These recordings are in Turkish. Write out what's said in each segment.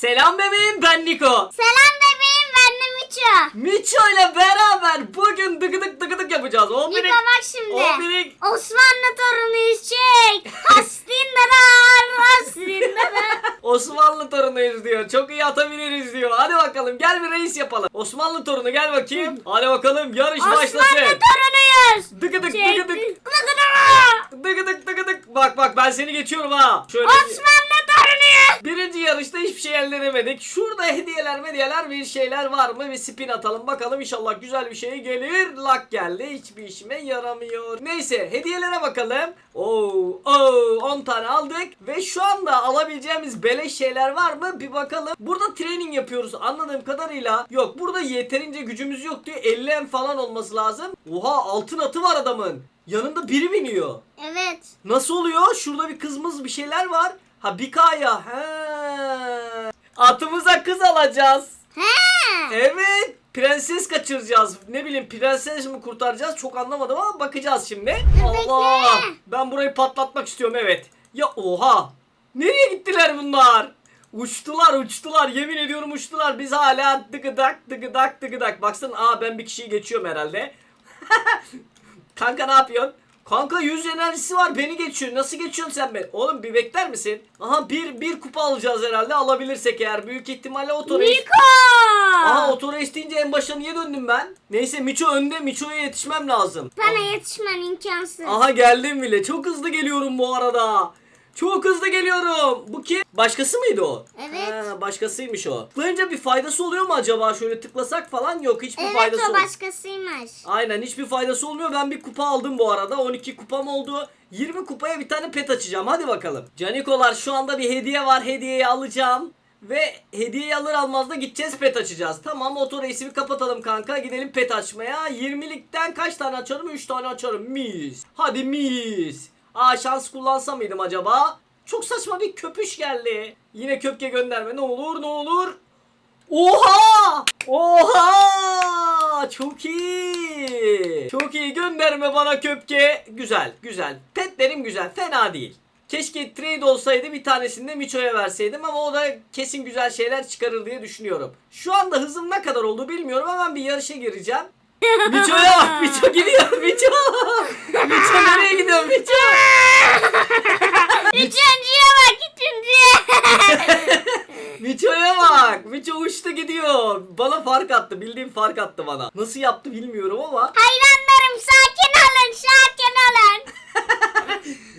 Selam bebeğim ben Niko. Selam bebeğim ben de Miço. Miço ile beraber bugün dıgıdık dıgıdık yapacağız. O Niko birik. bak şimdi. O birik. Osmanlı torunuyuz çek. Hastindarar hastindarar. Osmanlı torunuyuz diyor. Çok iyi atabiliriz diyor. Hadi bakalım gel bir reis yapalım. Osmanlı torunu gel bakayım. Hadi bakalım yarış Osmanlı başlasın. torunuyuz. Dıgıdık dıgıdık. Dıgıdık. Dıgıdık dıgıdık. Bak bak ben seni geçiyorum ha. Şöyle. Osmanlı. Birinci yarışta hiçbir şey elde edemedik. Şurada hediyeler hediyeler bir şeyler var mı? Bir spin atalım bakalım inşallah güzel bir şey gelir. Lak geldi hiçbir işime yaramıyor. Neyse hediyelere bakalım. Oo, oo 10 tane aldık. Ve şu anda alabileceğimiz beleş şeyler var mı? Bir bakalım. Burada training yapıyoruz anladığım kadarıyla. Yok burada yeterince gücümüz yok diyor. 50 em falan olması lazım. Oha altın atı var adamın. Yanında biri biniyor. Evet. Nasıl oluyor? Şurada bir kızımız bir şeyler var. Ha Bikaya. He. Atımıza kız alacağız. He. Evet. Prenses kaçıracağız. Ne bileyim prenses mi kurtaracağız çok anlamadım ama bakacağız şimdi. Allah. Ben burayı patlatmak istiyorum evet. Ya oha. Nereye gittiler bunlar? Uçtular uçtular yemin ediyorum uçtular. Biz hala dıgıdak dıgıdak dıgıdak. Baksana aa ben bir kişiyi geçiyorum herhalde. Kanka ne yapıyorsun? Kanka 100 enerjisi var beni geçiyor. Nasıl geçiyorsun sen beni? Oğlum bir bekler misin? Aha bir, bir kupa alacağız herhalde alabilirsek eğer. Büyük ihtimalle oto race. Niko. Aha oto race deyince en başa niye döndüm ben? Neyse Miço önde. Miço'ya yetişmem lazım. Bana yetişmen imkansız. Aha geldim bile. Çok hızlı geliyorum bu arada. Çok hızlı geliyorum. Bu kim? Başkası mıydı o? Evet. Ha, başkasıymış o. Tıklayınca bir faydası oluyor mu acaba? Şöyle tıklasak falan yok. Hiçbir Evet faydası o olmuyor. başkasıymış. Aynen hiçbir faydası olmuyor. Ben bir kupa aldım bu arada. 12 kupam oldu. 20 kupaya bir tane pet açacağım. Hadi bakalım. Canikolar şu anda bir hediye var. Hediyeyi alacağım. Ve hediyeyi alır almaz da gideceğiz pet açacağız. Tamam oto reisi bir kapatalım kanka. Gidelim pet açmaya. 20'likten kaç tane açarım? 3 tane açarım. Mis. Hadi mis. Aa şans kullansam mıydım acaba? Çok saçma bir köpüş geldi. Yine köpke gönderme. Ne olur ne olur. Oha! Oha! Çok iyi. Çok iyi. Gönderme bana köpke. Güzel, güzel. Petlerim güzel. Fena değil. Keşke trade olsaydı bir tanesini de Micho'ya verseydim ama o da kesin güzel şeyler çıkarır diye düşünüyorum. Şu anda hızım ne kadar oldu bilmiyorum ben bir yarışa gireceğim. Micho'ya bak. Micho gidiyor. Micho. Micho nereye gidiyor Micho? Üçüncüye bak üçüncüye. Miço'ya bak. Miço uçtu gidiyor. Bana fark attı. Bildiğim fark attı bana. Nasıl yaptı bilmiyorum ama. Hayranlarım sakin olun sakin olun.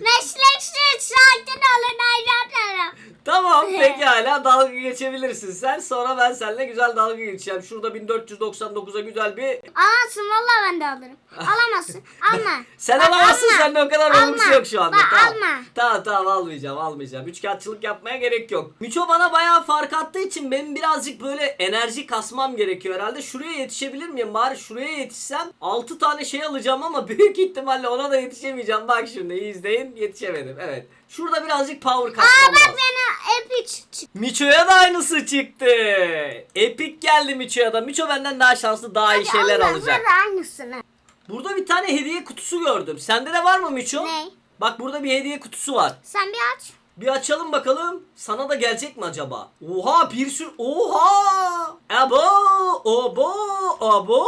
Mesleksiz sakin olun hayranlarım. Tamam pekala dalga geçebilirsin sen. Sonra ben seninle güzel dalga geçeceğim. Şurada 1499'a güzel bir... Alamazsın valla ben de alırım. Alamazsın alma. Sen Bak, alamazsın alma. sende o kadar Alma. olmuş yok şu anda. Bak, tamam. alma. Tamam tamam almayacağım almayacağım. Üçkağıtçılık yapmaya gerek yok. Miço bana bayağı fark attığı için benim birazcık böyle enerji kasmam gerekiyor herhalde. Şuraya yetişebilir miyim? Bari şuraya yetişsem 6 tane şey alacağım ama büyük ihtimalle ona da yetişemeyeceğim. Bak şimdi iyi izleyin yetişemedim. Evet. Şurada birazcık power Aa kasmam bak lazım. bana epic çık. Miço'ya da aynısı çıktı. Epic geldi Miço'ya da. Miço benden daha şanslı daha iyi şeyler Allah, alacak. Burada aynısını. Burada bir tane hediye kutusu gördüm. Sende de var mı Miço? Ne? Bak Burada bir hediye kutusu var. Sen bir aç. Bir açalım bakalım. Sana da gelecek mi acaba? Oha bir sürü... Oha! Abo! Obo! Abo!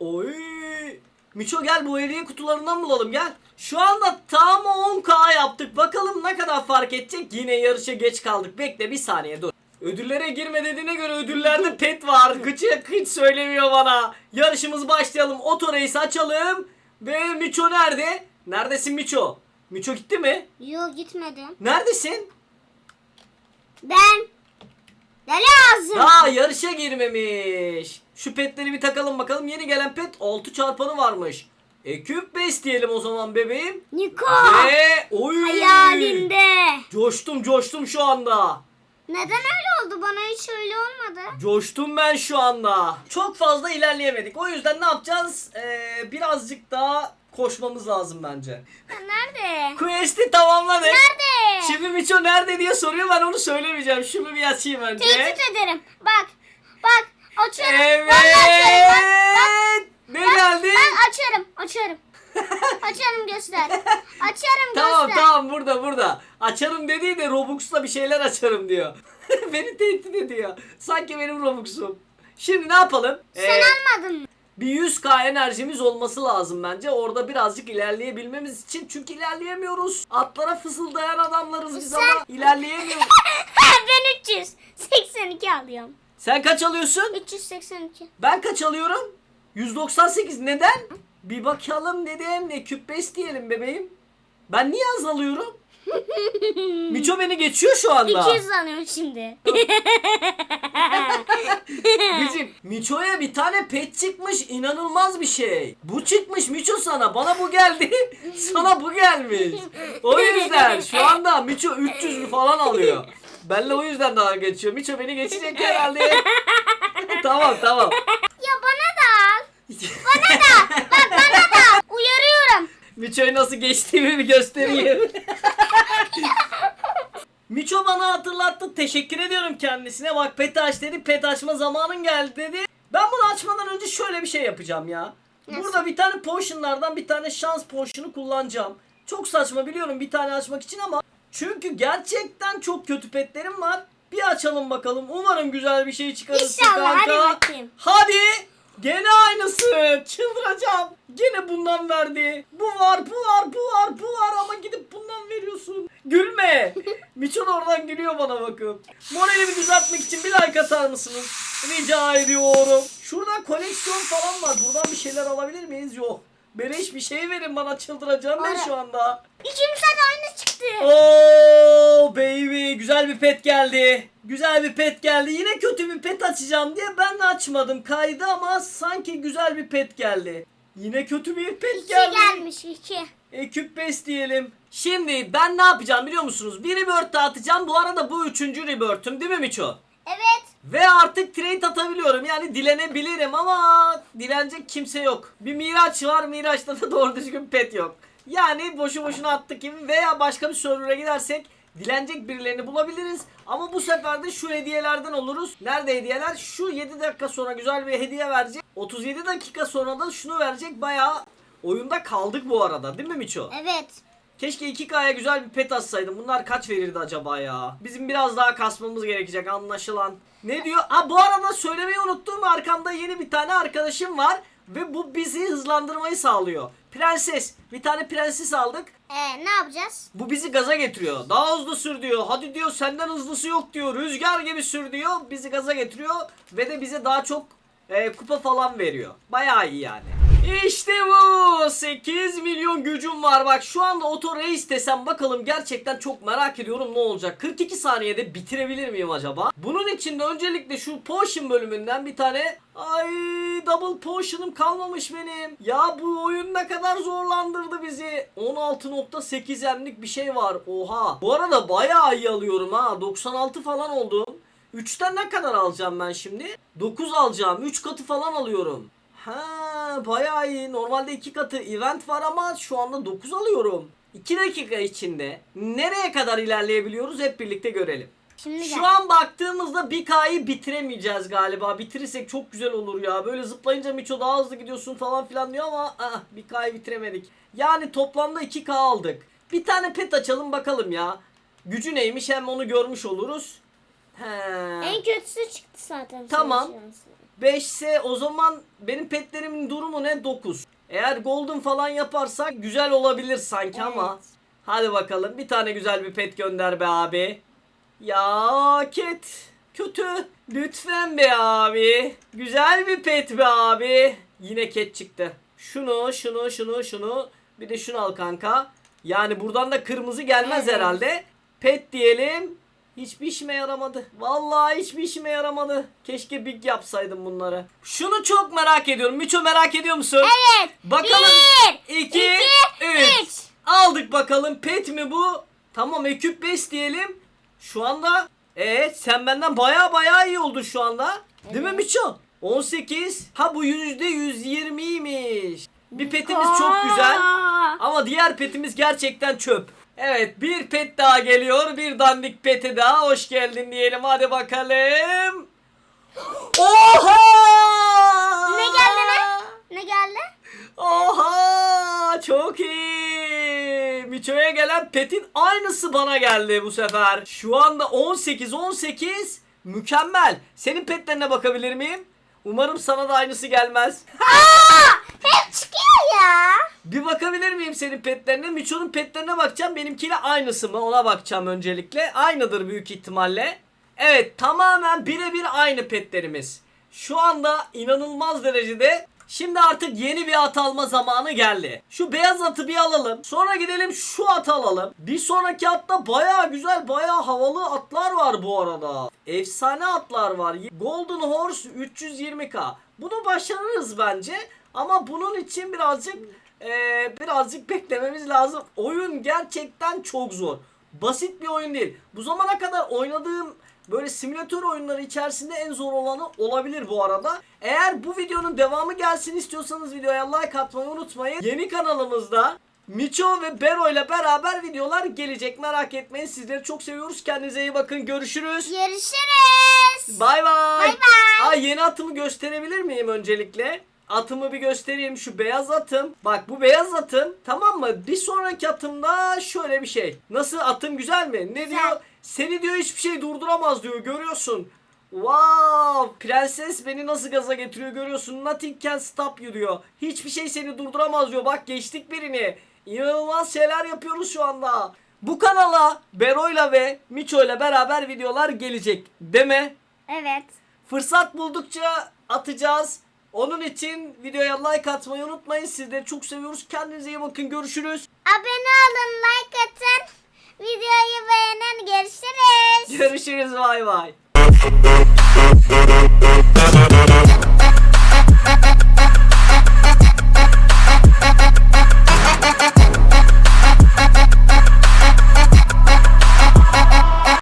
Oy! Miço gel bu hediye kutularından bulalım gel. Şu anda tam 10k yaptık. Bakalım ne kadar fark edecek. Yine yarışa geç kaldık. Bekle bir saniye dur. Ödüllere girme dediğine göre ödüllerde pet var. Gıcık hiç söylemiyor bana. Yarışımız başlayalım. Oto race açalım. Ve Miço nerede? Neredesin Miço? Miço gitti mi? Yo gitmedim. Neredesin? Ben. Ne lazım? Aa yarışa girmemiş. Şu petleri bir takalım bakalım. Yeni gelen pet 6 çarpanı varmış. Eküp bes diyelim o zaman bebeğim. Niko. Ve oy. Hayalinde. Coştum coştum şu anda. Neden öyle oldu? Bana hiç öyle olmadı. Coştum ben şu anda. Çok fazla ilerleyemedik. O yüzden ne yapacağız? Ee, birazcık daha koşmamız lazım bence. Nerede? Quest'i tamamladık. Nerede? Şimdi Miço nerede diye soruyor ben onu söylemeyeceğim. Şunu bir açayım önce. Tehdit ederim. Bak. Bak. Açıyorum. Evet. Vallahi açıyorum. Bak. Bak. Ne geldi? Ben açıyorum. Açıyorum. Açarım göster. Açarım Tamam göster. tamam burada burada. Açarım dediği de Robux'la bir şeyler açarım diyor. Beni tehdit ediyor. Sanki benim Robux'um. Şimdi ne yapalım? Sen Ee, almadın mı? bir 100k enerjimiz olması lazım bence. Orada birazcık ilerleyebilmemiz için. Çünkü ilerleyemiyoruz. Atlara fısıldayan adamlarız biz Sen- ama ilerleyemiyoruz. ben 382 alıyorum. Sen kaç alıyorsun? 382. Ben kaç alıyorum? 198. Neden? Bir bakalım dedim. Ne küpes diyelim bebeğim. Ben niye az alıyorum? Miço beni geçiyor şu anda. 200 alıyorum şimdi. Bizim Miço'ya bir tane pet çıkmış inanılmaz bir şey. Bu çıkmış Miço sana bana bu geldi sana bu gelmiş. O yüzden şu anda Miço 300 falan alıyor. Benle o yüzden daha geçiyor. Miço beni geçecek herhalde. tamam tamam. ya bana. Bana da. Bak bana da. Uyarıyorum. Miço'yu nasıl geçtiğimi bir göstereyim. Miço bana hatırlattı. Teşekkür ediyorum kendisine. Bak pet aç dedi. Pet açma zamanın geldi dedi. Ben bunu açmadan önce şöyle bir şey yapacağım ya. Nasıl? Burada bir tane potionlardan bir tane şans potion'u kullanacağım. Çok saçma biliyorum bir tane açmak için ama çünkü gerçekten çok kötü petlerim var. Bir açalım bakalım. Umarım güzel bir şey çıkarırsın İnşallah, hadi kanka. bakayım. Hadi. Gene aynısı. Çıldıracağım. Gene bundan verdi. Bu var, bu var, bu var, bu var ama gidip bundan veriyorsun. Gülme. Miço da oradan gülüyor bana bakın. Moralimi düzeltmek için bir like atar mısınız? Rica ediyorum. Şurada koleksiyon falan var. Buradan bir şeyler alabilir miyiz? Yok. Beleş bir şey verin bana çıldıracağım ben Ara- şu anda. İkimize de aynı çıktı. Oh baby güzel bir pet geldi. Güzel bir pet geldi. Yine kötü bir pet açacağım diye ben de açmadım. Kaydı ama sanki güzel bir pet geldi. Yine kötü bir pet İki geldi. gelmiş iki. Ekip best diyelim. Şimdi ben ne yapacağım biliyor musunuz? Bir rebirth dağıtacağım. Bu arada bu üçüncü rebirth'üm değil mi Miço? Evet. Ve artık trade atabiliyorum. Yani dilenebilirim ama dilenecek kimse yok. Bir Miraç var. Miraç'ta da doğru düzgün pet yok. Yani boşu boşuna attık gibi veya başka bir server'a gidersek dilenecek birilerini bulabiliriz. Ama bu sefer de şu hediyelerden oluruz. Nerede hediyeler? Şu 7 dakika sonra güzel bir hediye verecek. 37 dakika sonra da şunu verecek. Bayağı oyunda kaldık bu arada. Değil mi Miço? Evet. Keşke 2K'ya güzel bir pet atsaydım. Bunlar kaç verirdi acaba ya? Bizim biraz daha kasmamız gerekecek anlaşılan. Ne diyor? Ha bu arada söylemeyi unuttum. Arkamda yeni bir tane arkadaşım var. Ve bu bizi hızlandırmayı sağlıyor. Prenses. Bir tane prenses aldık. Ee, ne yapacağız? Bu bizi gaza getiriyor. Daha hızlı sür diyor. Hadi diyor senden hızlısı yok diyor. Rüzgar gibi sür diyor. Bizi gaza getiriyor. Ve de bize daha çok e, kupa falan veriyor. Bayağı iyi yani. İşte bu. 8 milyon gücüm var. Bak şu anda Oto Race desem bakalım gerçekten çok merak ediyorum ne olacak. 42 saniyede bitirebilir miyim acaba? Bunun için de öncelikle şu Potion bölümünden bir tane Ay double potion'ım kalmamış benim. Ya bu oyun ne kadar zorlandırdı bizi. 16.8 emlik bir şey var. Oha. Bu arada bayağı iyi alıyorum ha. 96 falan oldum. 3'ten ne kadar alacağım ben şimdi? 9 alacağım. 3 katı falan alıyorum. Ha bayağı iyi. Normalde 2 katı event var ama şu anda 9 alıyorum. 2 dakika içinde nereye kadar ilerleyebiliyoruz hep birlikte görelim. Şimdi gel. Şu an baktığımızda 1K'yı bitiremeyeceğiz galiba. Bitirirsek çok güzel olur ya. Böyle zıplayınca Miço daha hızlı gidiyorsun falan filan diyor ama ah, 1K'yı bitiremedik. Yani toplamda 2K aldık. Bir tane pet açalım bakalım ya. Gücü neymiş hem onu görmüş oluruz. He. En kötüsü çıktı zaten. Tamam. Şanslı. 5 ise o zaman benim petlerimin durumu ne? 9. Eğer golden falan yaparsak güzel olabilir sanki ama. Evet. Hadi bakalım bir tane güzel bir pet gönder be abi. Ya ket. Kötü. Lütfen be abi. Güzel bir pet be abi. Yine ket çıktı. Şunu, şunu, şunu, şunu. Bir de şunu al kanka. Yani buradan da kırmızı gelmez Evet. herhalde. Pet diyelim. Hiçbir işime yaramadı. Vallahi hiçbir işime yaramadı. Keşke big yapsaydım bunları. Şunu çok merak ediyorum. Miço merak ediyor musun? Evet. Bakalım. Bir, 2 iki, 3 üç. Aldık bakalım. Pet mi bu? Tamam ekip 5 diyelim. Şu anda evet sen benden baya baya iyi oldun şu anda. Değil mi Evet. Miço? 18. Ha bu %120'ymiş. Bir petimiz çok güzel. Ama diğer petimiz gerçekten çöp. Evet bir pet daha geliyor. Bir dandik peti daha. Hoş geldin diyelim. Hadi bakalım. Oha! Ne geldi ne? Ne geldi? Oha! çok iyi. Miço'ya gelen petin aynısı bana geldi bu sefer. Şu anda 18 18 mükemmel. Senin petlerine bakabilir miyim? Umarım sana da aynısı gelmez. Hep çıkıyor ya. Bir bakabilir miyim senin petlerine? Miço'nun petlerine bakacağım. Benimkiyle aynısı mı? Ona bakacağım öncelikle. Aynıdır büyük ihtimalle. Evet tamamen birebir aynı petlerimiz. Şu anda inanılmaz derecede Şimdi artık yeni bir at alma zamanı geldi. Şu beyaz atı bir alalım. Sonra gidelim şu atı alalım. Bir sonraki atta baya güzel baya havalı atlar var bu arada. Efsane atlar var. Golden Horse 320k. Bunu başarırız bence. Ama bunun için birazcık eee, birazcık beklememiz lazım. Oyun gerçekten çok zor. Basit bir oyun değil. Bu zamana kadar oynadığım böyle simülatör oyunları içerisinde en zor olanı olabilir bu arada. Eğer bu videonun devamı gelsin istiyorsanız videoya like atmayı unutmayın. Yeni kanalımızda Miço ve Bero ile beraber videolar gelecek. Merak etmeyin. Sizleri çok seviyoruz. Kendinize iyi bakın. Görüşürüz. Görüşürüz. Bay bay. Bay bay. Aa yeni atımı gösterebilir miyim öncelikle? Atımı bir göstereyim şu beyaz atım. Bak bu beyaz atım tamam mı? Bir sonraki atımda şöyle bir şey. Nasıl atım güzel mi? Ne diyor? Seni diyor hiçbir şey durduramaz diyor görüyorsun. Wow! Prenses beni nasıl gaza getiriyor görüyorsun. Nothing can stop you diyor. Hiçbir şey seni durduramaz diyor. Bak geçtik birini. İnanılmaz şeyler yapıyoruz şu anda. Bu kanala Bero'yla ve Miço'yla beraber videolar gelecek. Deme. Evet. Fırsat buldukça atacağız. Onun için videoya like atmayı unutmayın. Sizleri çok seviyoruz. Kendinize iyi bakın. Görüşürüz. Abone olun, like atın. Videoyu beğenin. Görüşürüz. Görüşürüz. Bay bay.